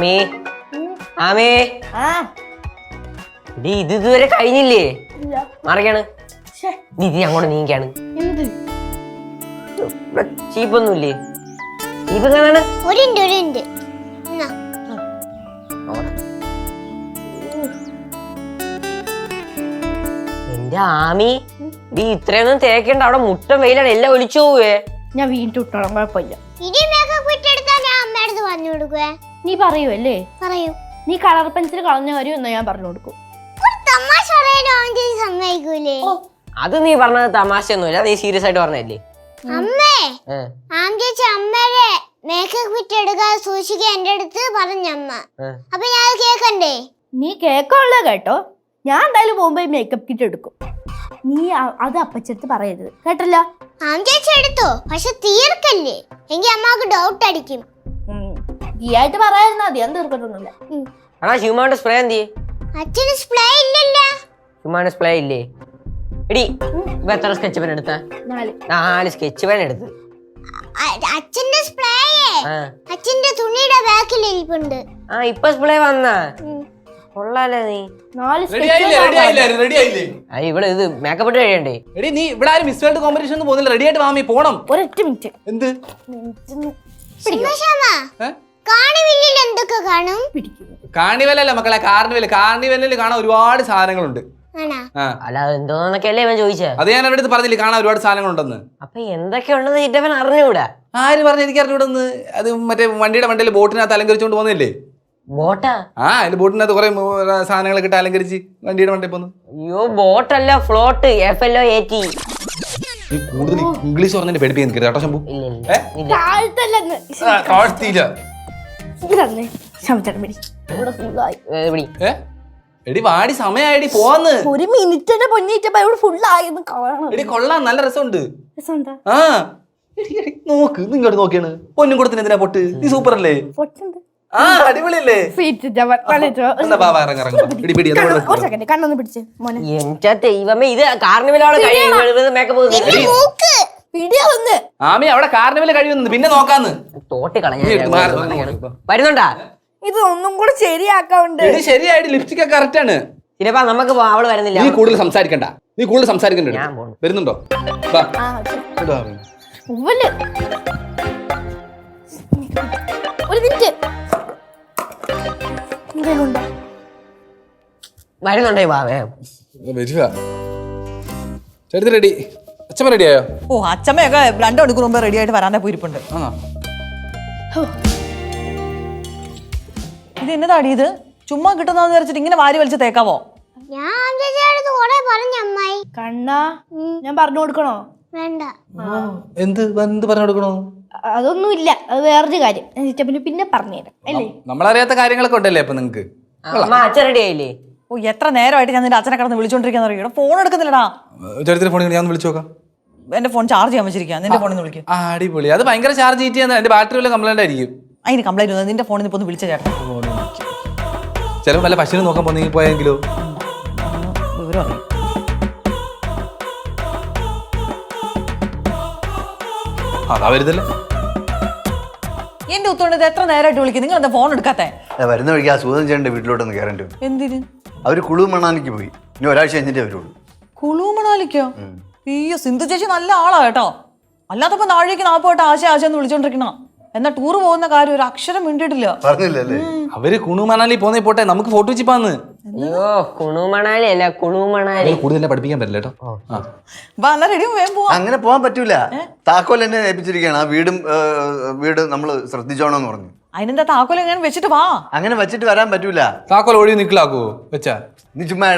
Ami. Ami. D ഇത് ഇതുവരെ കഴിഞ്ഞില്ലേ? ഇല്ല. മറിക്കാണ്. ശ്ശേ, നീ ഇത് അങ്ങോട്ട് നീങ്ങിയാണ് ചീപ്പൊന്നുമില്ലേ? ചീപ്പ് എന്റെ ആമി ഡി ഇത്രയൊന്നും തേക്കണ്ട. അവിടെ മുട്ട വെയിലാണ്. എല്ലാം ഒലിച്ചു പോവേ. ഞാൻ വീണ്ടും ഇട്ടോളാം. കുഴപ്പമില്ല. ഇനി മേക്കപ്പ് ഇട്ടെടുത്താ ഞാൻ അമ്മയുടെ അടുത്ത് പറഞ്ഞു കൊടുക്കുവേ. നീ പറയൂ അല്ലേ? പറയൂ. നീ കളർ പെൻസിൽ കളഞ്ഞ കാര്യം എന്നാ ഞാൻ പറഞ്ഞു കൊടുക്കും. തമാശ സമ്മതിക്കൂലേ? ഓ. അത് നീ പറഞ്ഞത് തമാശയൊന്നുമില്ല നീ സീരിയസ് ആയിട്ട് പറഞ്ഞല്ലേ അമ്മേ ആങ്കേച്ചി അമ്മയുടെ മേക്കപ്പ് ഇട്ടെടുക്കാതെ സൂക്ഷിക്കാൻ എന്റെ അടുത്ത് പറഞ്ഞമ്മ. അപ്പൊ ഞാൻ കേക്കണ്ടേ? നീ കേക്കുള്ള കേട്ടോ. ഞാൻ എന്തായാലും പോകുമ്പോ മേക്കപ്പ് കിറ്റ് എടുക്കും. നീ അത് അപ്പച്ചടുത്ത് പറയരുത്. കേട്ടല്ലോ? ആങ്കേച്ചി എടുത്തോ? പക്ഷെ തീർക്കല്ലേ? എങ്കിൽ അമ്മയ്ക്ക് ഡൗട്ട് അടിക്കും. ഈ ആയിട്ട് പറയാതിരുന്നാ മതി. ഞാൻ തീർക്കത്തൊന്നുമില്ല ഉം. എടാ ഹ്യൂമാന്റെ സ്പ്രേ എന്തി അച്ഛന് സ്പ്ലേ ഇല്ലല്ലോ. ഹ്യൂമാന്റെ സ്പ്രേ ഇല്ലേ? എടി ഇപ്പൊ എത്ര സ്കെച്ച് പെൻ എടുത്ത? നാല്. നാല് സ്കെച്ച് പെൻ എടുത്ത്. അ- അച്ഛന്റെ സ്പ്രേയേ ആ. അച്ഛന്റെ തുണിയുടെ ബാക്കിൽ ഇരിപ്പുണ്ട്. ആ ഇപ്പൊ സ്പ്രേ വന്ന. കൊള്ളാലേ നീ. നാല് റെഡി ആയില്ലേ റെഡി ആയില്ലേ റെഡി ആയില്ലേ? ആ ഇവിടെ ഇത് മേക്കപ്പ് ഇട്ട് കഴിയണ്ടേ? എടി നീ ഇവിടെ ആരും മിസ് വേൾഡ് കോമ്പറ്റീഷൻ ഒന്നും പോകുന്നില്ല. റെഡി ആയിട്ട് വാമി പോണം. ഒരൊറ്റ മിനിറ്റ് എന്ത്? സുമേഷാമ്മ, ഏ? കാണിവില്ലിൽ എന്തൊക്കെ കാണും? പിടിക്കുന്നു കാർണിവലല്ല മക്കളെ കാർണിവൽ കാർണിവലിൽ കാണാൻ ഒരുപാട് സാധനങ്ങളുണ്ട്. അല്ല അത് എന്തോന്നൊക്കെയല്ലേ ഇവൻ ചോദിച്ചേ? അത് ഞാൻ അവിടെ പറഞ്ഞില്ല കാണാൻ ഒരുപാട് സാധനങ്ങളുണ്ടെന്ന്. അപ്പൊ എന്തൊക്കെയുണ്ടെന്ന് ചിറ്റപ്പൻ അറിഞ്ഞൂടാ ആര് പറഞ്ഞു എനിക്ക് അറിഞ്ഞൂടെന്ന് അത് മറ്റേ വണ്ടിയുടെ വണ്ടിയിൽ ബോട്ടിനകത്ത് അലങ്കരിച്ചുകൊണ്ട് പോകുന്നില്ലേ ബോട്ടാ? ആ അതിൽ ബോട്ടിനകത്ത് കുറെ സാധനങ്ങളൊക്കെ ഇട്ട് അലങ്കരിച്ച് വണ്ടിയുടെ വണ്ടിയിൽ പോന്നു. അയ്യോ ബോട്ടല്ല float F L O A T നീ കൂടുതൽ ഇംഗ്ലീഷ് പറഞ്ഞിട്ട് പേടിപ്പിക്കാൻ കേട്ടോ ശംഭു. ഇല്ല പിടി ഇവിടെ ഫുള്ളായി ഇവിടെ എടി വാടി സമയായി പോവാന്ന്. ഒരു മിനിറ്റിന്റെ പൊന്നിച്ചപ്പോ ഇവിടെ ഫുള്ളായെന്ന് കാണണം. എടി കൊള്ളാം നല്ല രസമുണ്ട്. രസമുണ്ടാ? ആ. നോക്ക് ഇങ്ങോട്ട് നോക്കിയാണ്. പൊന്നും കൊടുത്തിന് എന്തിനാ പൊട്ട്? നീ സൂപ്പർ അല്ലേ പൊട്ടുണ്ട്. ആ അടിപൊളിയല്ലേ? കണ്ണൊന്ന് പിടിച്ച് മോനെ. എന്റെ ദൈവമേ ഇത് കാർണിവലാണ് കഴിയുന്നത് മേക്കപ്പ് മൂക്ക്. പിടിയൊന്ന് ആമി അവിടെ കാർണിവൽ കഴിയുന്നു പിന്നെ നോക്കാന്ന്. തോട്ടി കളഞ്ഞ. വരുന്നുണ്ടാ? ഇത് ഒന്നും കൂടെ ശരിയാക്കാണ്ട്. ഇത് ശരിയായിട്ട് ലിപ്സ്റ്റിക് ഒക്കെ കറക്റ്റ് ആണ്. ചിലപ്പോ നമുക്ക് അവൾ വരുന്നില്ല. നീ കൂടുതൽ സംസാരിക്കണ്ട. നീ കൂടുതൽ സംസാരിക്കണ്ട വരുന്നുണ്ടോ. ആ. ഒരു മിനിറ്റ്. ഉണ്ടോ വരുന്നുണ്ടേ വരുക ചേട്ടത്തി റെഡി അച്ഛമ്മ റെഡിയായോ ഓ അച്ഛമ്മയൊക്കെ രണ്ടു മണിക്കൂർ മുമ്പ് റെഡി ആയിട്ട് വരാൻ പോയിരിപ്പുണ്ട്. ആണോ? ഇത് എന്നതാടി ഇത്? ചുമ്മാ കിട്ടുന്നതെന്ന് വിചാരിച്ചിട്ട് ഇങ്ങനെ വാരി വലിച്ച് തേക്കാവോ? ഞാൻ ചേച്ചിയുടെ കൊറേ പറഞ്ഞു അമ്മായി. കണ്ണാ ഞാൻ പറഞ്ഞു കൊടുക്കണോ? വേണ്ട. എന്ത് എന്ത് പറഞ്ഞു കൊടുക്കണോ? അതൊന്നുമില്ല. അത് വേറൊരു കാര്യം. ഞാൻ ചിറ്റപ്പന് പിന്നെ പറഞ്ഞുതരാം. അല്ലേ? നമ്മളറിയാത്ത കാര്യങ്ങളൊക്കെ ഉണ്ടല്ലേ അപ്പൊ നിങ്ങക്ക്? റെഡി ആയില്ലേ? ഓ എത്ര നേരമായിട്ട് ഞാൻ നിന്റെ അച്ഛനെ കടന്ന് വിളിച്ചോണ്ടിരിക്കുന്ന അറിയോ? ഫോൺ എടുക്കുന്നില്ലടാ. ചേട്ടത്തിന്റെ ഫോൺ ഞാൻ വിളിച്ചു നോക്കാം. എന്റെ ഫോൺ ചാർജ് ചെയ്യാൻ വെച്ചിരിക്കുക നിന്റെ ഫോണിൽ നിന്ന് വിളിക്കും. അടിപൊളി. അത് ഭയങ്കര ചാർജ് ചെയ്യാൻ എന്റെ ബാറ്ററി വല്ല കംപ്ലൈന്റ് ആയിരിക്കും. അതിന് കംപ്ലൈന്റ് വന്നത് നിന്റെ ഫോണിൽ നിന്ന് ഇപ്പൊ ഒന്ന് വിളിച്ച ചേട്ടൻ. ചിലപ്പോൾ വല്ല പശുവിനെ നോക്കാൻ പോന്നെങ്കിൽ പോയെങ്കിലോ? വിവരം അറിയും. അതാ വരുതല്ലേ എന്റെ ഉത്തോണ്ട് എത്ര നേരമായിട്ട് വിളിക്കും? നിങ്ങൾ എന്താ ഫോൺ എടുക്കാത്ത വരുന്ന വഴിക്ക് ആ സൂതൻ ചേട്ടന്റെ വീട്ടിലോട്ടൊന്ന് കയറേണ്ടി വരും. എന്തിന്? അവർ കുളു മണാലിക്ക് പോയി. ഇനി ഒരാഴ്ച കഴിഞ്ഞിട്ടേ വരുള്ളൂ. കുളു മണാലിക്കോ? അയ്യോ സിന്ധു ചേച്ചി നല്ല ആളാ കേട്ടോ. അല്ലാത്തപ്പോ നാഴേക്ക് നാപ്പോട്ട് ആശ ആശ എന്ന് വിളിച്ചോണ്ടിരിക്കണ. എന്നാ ടൂർ പോകുന്ന കാര്യം ഒരു അക്ഷരം മിണ്ടിട്ടില്ല പറഞ്ഞില്ലല്ലേ? അവർ കുണു മണാലി പോന്നേ പോട്ടെ നമുക്ക് ഫോട്ടോ വെച്ചിപ്പാന്ന്. അയ്യോ കുണു മണാലി അല്ല കുണു മണാലി. കൂടുതൽ പഠിപ്പിക്കാൻ പറ്റില്ല കേട്ടോ. ആ. വാ എന്നാ റെഡി വേഗം പോവാ. അങ്ങനെ പോകാൻ പറ്റൂല. താക്കോൽ എന്നെ ഏൽപ്പിച്ചിരിക്കുകയാണ്. ആ വീടും വീട് നമ്മൾ ശ്രദ്ധിച്ചോണോന്ന് പറഞ്ഞു. അതിനെന്താ താക്കോൽ വെച്ചിട്ട് വാ. അങ്ങനെ വെച്ചിട്ട് വരാൻ പറ്റൂല. താക്കോൽ ഒഴി നിക്കലാക്കോ വെച്ചാ. നീ ചുമ്മാ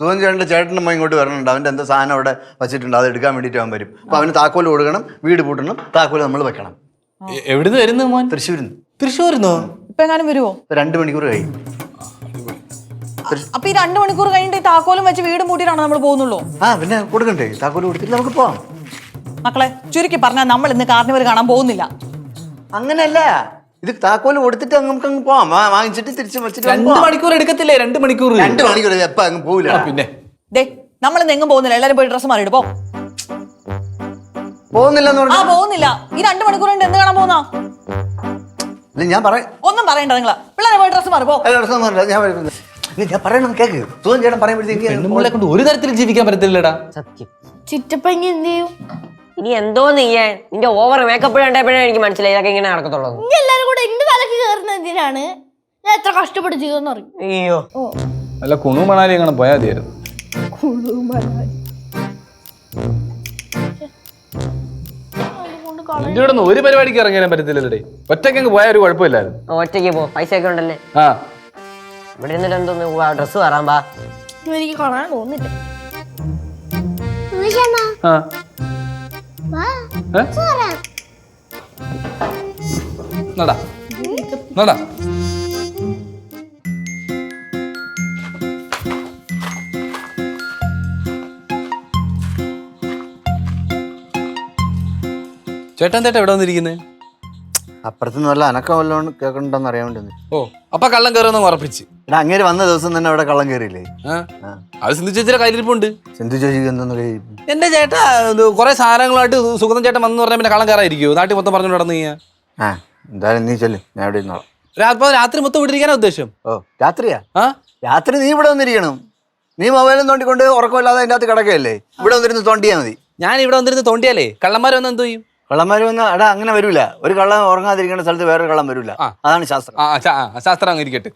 സുധൻ ചേട്ടന്റെ ചേട്ടനും ഇങ്ങോട്ട് വരണുണ്ട്. അവന്റെ എന്താ സാധനം അവിടെ വെച്ചിട്ടുണ്ട്. അത് എടുക്കാൻ വേണ്ടിയിട്ട് അവൻ വരും. അപ്പോൾ അവന് താക്കോൽ കൊടുക്കണം വീട് പൂട്ടണം താക്കോൽ നമ്മൾ വെക്കണം. എവിടുന്ന് വരുന്നു മോൻ? തൃശ്ശൂരിൽ നിന്ന് തൃശ്ശൂരിന്നോ? ഇപ്പൊ എങ്ങാനും വരുമോ രണ്ട് മണിക്കൂർ കഴിയും. അപ്പൊ ഈ രണ്ടു മണിക്കൂർ കഴിഞ്ഞിട്ട് താക്കോലും വെച്ച് വീടും കൂട്ടിയിട്ടാണ് നമ്മൾ പോകുന്നുള്ളൂ? ആ പിന്നെ കൊടുക്കണ്ടേ? താക്കോൽ കൊടുത്തിട്ട് നമുക്ക് പോവാം. മക്കളെ ചുരുക്കി പറഞ്ഞാൽ നമ്മൾ ഇന്ന് കാർണിവൽ കാണാൻ പോകുന്നില്ല. അങ്ങനെയല്ല ഇത് താക്കോൽ കൊടുത്തിട്ട് നമുക്ക് അങ്ങ് പോവാം. വാ- വാങ്ങിച്ചിട്ട് തിരിച്ച് വെച്ചിട്ട് രണ്ട് പോവാം. മണിക്കൂർ എടുക്കത്തില്ലേ? രണ്ട് മണിക്കൂർ. രണ്ട് മണിക്കൂർ എപ്പ അങ്ങ് പോവില്ല. പിന്നെ. ദേ നമ്മൾ എങ്ങും പോകുന്നില്ല. എല്ലാരും പോയി ഡ്രസ്സ് മാറിയിട്ട് പോ. പോകുന്നില്ലെന്ന് ആ പറഞ്ഞു? പോകുന്നില്ല. ഈ രണ്ട് മണിക്കൂർ കൊണ്ട് എന്ത് കാണാൻ പോകുന്ന? അല്ല ഞാൻ പറയാം. ഒന്നും പറയണ്ട നിങ്ങൾ. പിള്ളേരെ പോയി ഡ്രസ്സ് മാറി പോ. അല്ല, ഒന്നുമില്ല. ഞാൻ വരുന്നത്. നീ ഞാൻ പറയണം കേക്ക്. സുഖം ചേട്ടൻ പറയുമ്പോഴത്തേക്ക് പെണ്ണുമ്പിള്ളെ കൊണ്ട് ഒരു തരത്തിൽ ജീവിക്കാൻ പറ്റത്തില്ലടാ. സത്യം. ചിറ്റപ്പങ്ങി എന്ത് ചെയ്യും? ഇനി എന്തോ നീയാൻ നിന്റെ ഓവർ മേക്കപ്പ് കണ്ടപ്പോഴേ എനിക്ക് മനസ്സിലായി ഇതൊക്കെ ഇങ്ങനെ നടക്കത്തുള്ളൂ. ഇനി കൂടെ എന്റെ തലക്ക് കയറുന്ന എന്തിനാണ്? ഞാൻ എത്ര കഷ്ടപ്പെട്ട് ജീവിതം അറിയും? അയ്യോ. ഓ. അല്ല കുണു മണാലി അങ്ങനെ പോയാൽ മതിയായിരുന്നു. കുളു മണാലി. നിന്റെ ഇവിടെ നിന്ന് ഒരു പരിപാടിക്ക് ഇറങ്ങാൻ പറ്റത്തില്ലല്ലേ ഒറ്റയ്ക്ക് അങ്ങ് പോയാൽ ഒരു കുഴപ്പമില്ലായിരുന്നു. ഒറ്റയ്ക്ക് പോ. പൈസ ഒക്കെ ഉണ്ടല്ലേ? ആ. ഇവിടെ ഇരുന്നിട്ട് എന്തോന്ന് ഡ്രസ്സ് പറയാൻ പാ ഇനി എനിക്ക് കാണാൻ തോന്നില്ല. ആ. വാ ഏ? നട. നടാ. ചേട്ടൻ തേട്ട എവിടെ വന്നിരിക്കുന്നത് അപ്പുറത്തുനിന്ന് വല്ല അനക്കം വല്ലതും കേൾക്കണ്ടെന്ന് അറിയാൻ വേണ്ടി ഓ അപ്പൊ കള്ളം കയറുമെന്ന് ഉറപ്പിച്ച്. എടാ അങ്ങേര് വന്ന ദിവസം തന്നെ അവിടെ കള്ളം കയറിയില്ലേ അത് സിന്ധു ചേച്ചിയുടെ കയ്യിലിരിപ്പുണ്ട്. സിന്ധു ചേച്ചി എന്തെന്ന് കഴിയും എന്റെ ചേട്ടാ ഇത് കുറെ സാധനങ്ങളായിട്ട് സുഗതം ചേട്ടൻ വന്നു പറഞ്ഞാൽ പിന്നെ കള്ളം കയറായിരിക്കുമോ നാട്ടിൽ മൊത്തം പറഞ്ഞു നടന്നു കഴിഞ്ഞാൽ ആ. എന്തായാലും നീ ചെല്ല്. ഞാൻ ഇവിടെ ഇരുന്നോളാം. രാത്രി രാത്രി മൊത്തം വിട്ടിരിക്കാനാ ഉദ്ദേശം? ഓ രാത്രിയാ? ആ? രാത്രി നീ ഇവിടെ വന്നിരിക്കണം. നീ മൊബൈലും തോണ്ടിക്കൊണ്ട് ഉറക്കമില്ലാതെ അതിന്റെ അകത്ത് കിടക്കുകയല്ലേ? ഇവിടെ വന്നിരുന്ന് തോണ്ടിയാൽ മതി. ഞാൻ ഇവിടെ വന്നിരുന്ന് തോണ്ടിയാലേ? കള്ളന്മാർ വന്ന് എന്ത് ചെയ്യും? കള്ളന്മാർ വന്ന് എടാ അങ്ങനെ വരൂല. ഒരു കള്ളം ഉറങ്ങാതിരിക്കുന്ന സ്ഥലത്ത് വേറൊരു കള്ളം വരൂല. അതാണ് ശാസ്ത്രം. ശാസ്ത്രം അങ്ങനെ ഇരിക്കട്ടെ.